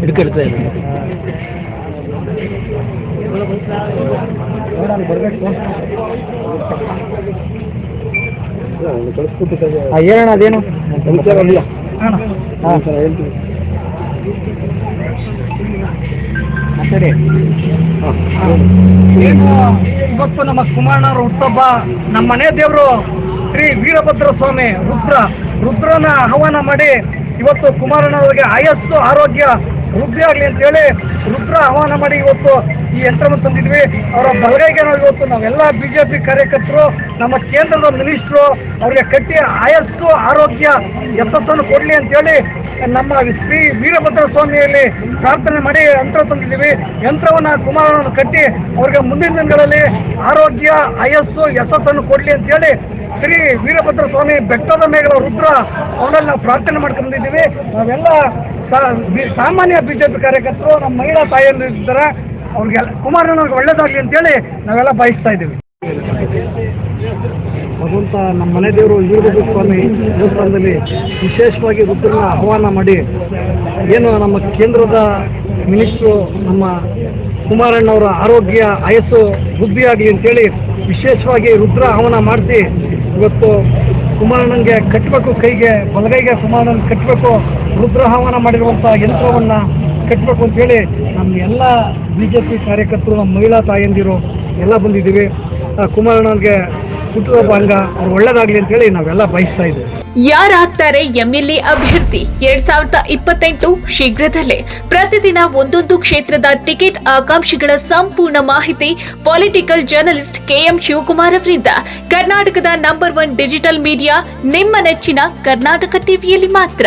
ಹಿಡ್ಕೊಳ್ತಾ ಇದೆ ಹೇಳೋಣ ಅದೇನು ಹಾಂ ಸರ್ ಹೇಳ್ತೀವಿ ಸರಿ ಏನು ಇವತ್ತು ನಮ್ಮ ಕುಮಾರಣ್ಣವ್ರ ಹುಟ್ಟಬ್ಬ ನಮ್ಮ ಮನೆ ದೇವರು ಶ್ರೀ ವೀರಭದ್ರ ಸ್ವಾಮಿ ರುದ್ರ, ರುದ್ರನ ಆಹ್ವಾನ ಮಾಡಿ ಇವತ್ತು ಕುಮಾರಣ್ಣವ್ರಿಗೆ ಆಯಸ್ಸು, ಆರೋಗ್ಯ, ವೃದ್ಧಿ ಆಗಲಿ ಅಂತ ಹೇಳಿ ರುದ್ರ ಆಹ್ವಾನ ಮಾಡಿ ಇವತ್ತು ಈ ಯಂತ್ರವನ್ನು ತಂದಿದ್ವಿ. ಅವರ ಬಲಗೈಗೆ ನಾವು ಇವತ್ತು ನಾವೆಲ್ಲ ಬಿಜೆಪಿ ಕಾರ್ಯಕರ್ತರು, ನಮ್ಮ ಕೇಂದ್ರದ ಮಿನಿಸ್ಟ್ರು, ಅವರಿಗೆ ಕಟ್ಟಿ ಆಯಸ್ಸು, ಆರೋಗ್ಯ ಯಶಸ್ಸನ್ನು ಕೊಡಲಿ ಅಂತ ಹೇಳಿ ನಮ್ಮ ಶ್ರೀ ವೀರಭದ್ರ ಸ್ವಾಮಿಯಲ್ಲಿ ಪ್ರಾರ್ಥನೆ ಮಾಡಿ ಯಂತ್ರ ತಂದಿದ್ದೀವಿ. ಯಂತ್ರವನ್ನ ಕುಮಾರನನ್ನು ಕಟ್ಟಿ ಅವ್ರಿಗೆ ಮುಂದಿನ ದಿನಗಳಲ್ಲಿ ಆರೋಗ್ಯ, ಆಯಸ್ಸು ಯಶಸ್ಸನ್ನು ಕೊಡಲಿ ಅಂತ ಹೇಳಿ ಶ್ರೀ ವೀರಭದ್ರ ಸ್ವಾಮಿ ಬೆಟ್ಟದ ಮೇಘಲ ರುದ್ರ ಅವರಲ್ಲಿ ನಾವು ಪ್ರಾರ್ಥನೆ ಮಾಡ್ಕೊಂಡಿದ್ದೀವಿ ನಾವೆಲ್ಲ ಸಾಮಾನ್ಯ ಬಿಜೆಪಿ ಕಾರ್ಯಕರ್ತರು, ನಮ್ಮ ಮಹಿಳಾ ತಾಯಿಯಲ್ಲಿ ಇದ್ದಾರೆ. ಅವ್ರಿಗೆ ಕುಮಾರನವ್ರಿಗೆ ಒಳ್ಳೇದಾಗ್ಲಿ ಅಂತೇಳಿ ನಾವೆಲ್ಲ ಬಯಸ್ತಾ ಇದ್ದೀವಿ. ಭಗವಂತ ನಮ್ಮ ಮನೆ ದೇವರು ವೀರಭದ್ರ ಸ್ವಾಮಿ ದೇವಸ್ಥಾನದಲ್ಲಿ ವಿಶೇಷವಾಗಿ ರುದ್ರನ ಆಹ್ವಾನ ಮಾಡಿ ಏನು ನಮ್ಮ ಕೇಂದ್ರದ ಮಿನಿಸ್ಟ್ರು, ನಮ್ಮ ಕುಮಾರಣ್ಣವರ ಆರೋಗ್ಯ ಆಯಸ್ಸು ವೃದ್ಧಿಯಾಗಲಿ ಅಂತೇಳಿ ವಿಶೇಷವಾಗಿ ರುದ್ರ ಆಹ್ವಾನ ಮಾಡಿಸಿ ಇವತ್ತು ಕುಮಾರಣ್ಣನಿಗೆ ಕಟ್ಟಬೇಕು, ಕೈಗೆ ಬಲಗೈಗೆ ಕುಮಾರಣ್ಣನ ಕಟ್ಟಬೇಕು, ರುದ್ರ ಆಹ್ವಾನ ಮಾಡಿರುವಂಥ ಯಂತ್ರವನ್ನು ಕಟ್ಟಬೇಕು ಅಂತೇಳಿ ನಮ್ಮ ಎಲ್ಲ ಬಿ ಜೆ ಪಿ ಕಾರ್ಯಕರ್ತರು, ನಮ್ಮ ಮಹಿಳಾ ತಾಯಂದಿರು ಎಲ್ಲ ಬಂದಿದ್ದೀವಿ. ಕುಮಾರಣ್ಣನಿಗೆ ಹುಟ್ಟುಹಬ್ಬ ಅಂಗ ಅವ್ರು ಒಳ್ಳೇದಾಗ್ಲಿ ಅಂತೇಳಿ ನಾವೆಲ್ಲ ಬಯಸ್ತಾ ಯಾರಾಗ್ತಾರೆ ಎಂಎಲ್ಎ ಅಭ್ಯರ್ಥಿ? ಎರಡ್ ಸಾವಿರದ ಇಪ್ಪತ್ತೆಂಟು ಶೀಘ್ರದಲ್ಲೇ. ಪ್ರತಿದಿನ ಒಂದೊಂದು ಕ್ಷೇತ್ರದ ಟಿಕೆಟ್ ಆಕಾಂಕ್ಷಿಗಳ ಸಂಪೂರ್ಣ ಮಾಹಿತಿ ಪೊಲಿಟಿಕಲ್ ಜರ್ನಲಿಸ್ಟ್ ಕೆಎಂ ಶಿವಕುಮಾರ್ ಅವರಿಂದ. ಕರ್ನಾಟಕದ ನಂಬರ್ ಒನ್ ಡಿಜಿಟಲ್ ಮೀಡಿಯಾ, ನಿಮ್ಮ ನೆಚ್ಚಿನ ಕರ್ನಾಟಕ ಟಿವಿಯಲ್ಲಿ ಮಾತ್ರ.